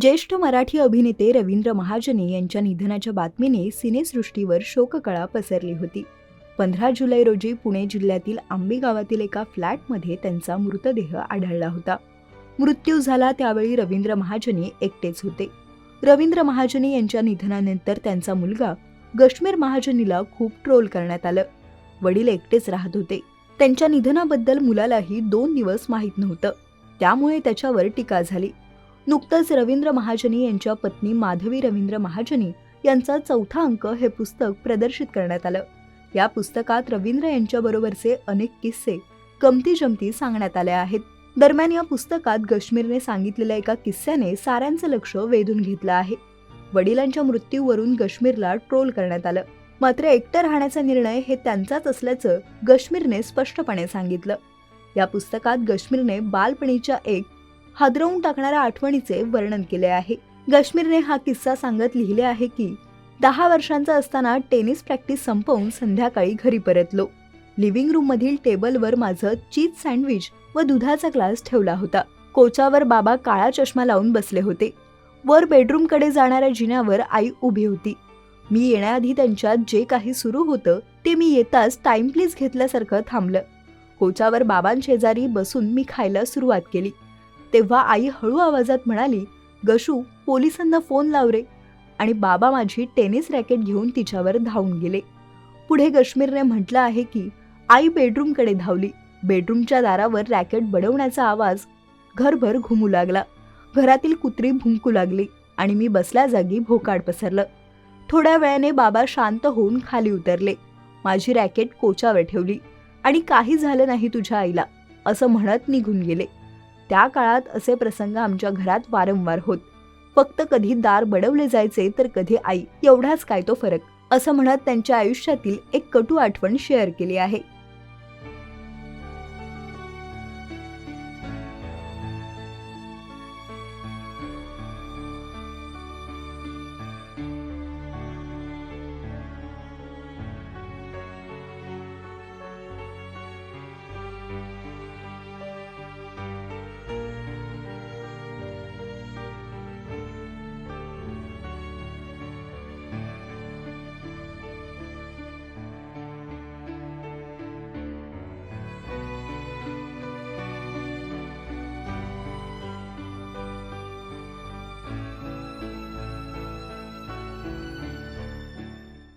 ज्येष्ठ मराठी अभिनेते रवींद्र महाजनी यांच्या निधनाच्या बातमीने सिनेसृष्टीवर शोककळा पसरली होती. पंधरा जुलै रोजी पुणे जिल्ह्यातील आंबे गावातील एका फ्लॅटमध्ये त्यांचा मृतदेह आढळला होता. मृत्यू झाला त्यावेळी रवींद्र महाजनी एकटेच होते. रवींद्र महाजनी यांच्या निधनानंतर त्यांचा मुलगा गश्मीर महाजनीला खूप ट्रोल करण्यात आलं. वडील एकटेच राहत होते. त्यांच्या निधनाबद्दल मुलालाही दोन दिवस माहीत नव्हतं. त्यामुळे त्याच्यावर टीका झाली. नुकतंच रवींद्र महाजनी यांच्या पत्नी माधवी रवींद्र महाजनी यांचा चौथा अंक हे पुस्तक प्रदर्शित करण्यात आलं. या पुस्तकात रवींद्र यांच्याबरोबरचे अनेक किस्से गमती जमती सांगण्यात आले आहेत. दरम्यान या पुस्तकात गश्मीरने सांगितलेल्या एका किस्स्याने साऱ्यांचं लक्ष वेधून घेतलं आहे. वडिलांच्या मृत्यूवरून गश्मीरला ट्रोल करण्यात आलं. मात्र एकटं राहण्याचा निर्णय हे त्यांचाच असल्याचं गश्मीरने स्पष्टपणे सांगितलं. या पुस्तकात गश्मीरने बालपणीच्या एक हादरवून टाकणाऱ्या आठवणीचे वर्णन केले आहे. गश्मीरने हा किस्सा सांगत लिहिले आहे की दहा वर्षांचा असताना टेनिस प्रॅक्टिस संपवून संध्याकाळी घरी परतलो. लिव्हिंग रूम मधील टेबलवर माझं चीज सँडविच व दुधाचा ग्लास ठेवला होता. कोचावर बाबा काळा चष्मा लावून बसले होते. वर बेडरूमकडे जाणाऱ्या जिन्यावर आई उभी होती. मी येण्याआधी त्यांच्यात जे काही सुरू होतं ते मी येताच टाइम प्लीज घेतल्यासारखं थांबलं. कोचावर बाबांशेजारी बसून मी खायला सुरुवात केली. तेव्हा आई हळू आवाजात म्हणाली गशू पोलिसांना फोन लाव रे. आणि बाबा माझी टेनिस रॅकेट घेऊन तिच्यावर धावून गेले. पुढे कश्मीरने म्हटलं आहे की आई बेडरूमकडे धावली. बेडरूमच्या दारावर रॅकेट बडवण्याचा आवाज घरभर घुमू लागला. घरातील कुत्री भुंकू लागली आणि मी बसल्या जागी भोकाड पसरलं. थोड्या वेळाने बाबा शांत होऊन खाली उतरले. माझी रॅकेट कोचावर ठेवली आणि काही झालं नाही तुझ्या आईला असं म्हणत निघून गेले. त्या काळात असे प्रसंग आमच्या घरात वारंवार होत. फक्त कधी दार बडवले जायचे तर कधी आई एवढाच काय तो फरक असं म्हणत त्यांच्या आयुष्यातील एक कटू आठवण शेअर केली आहे.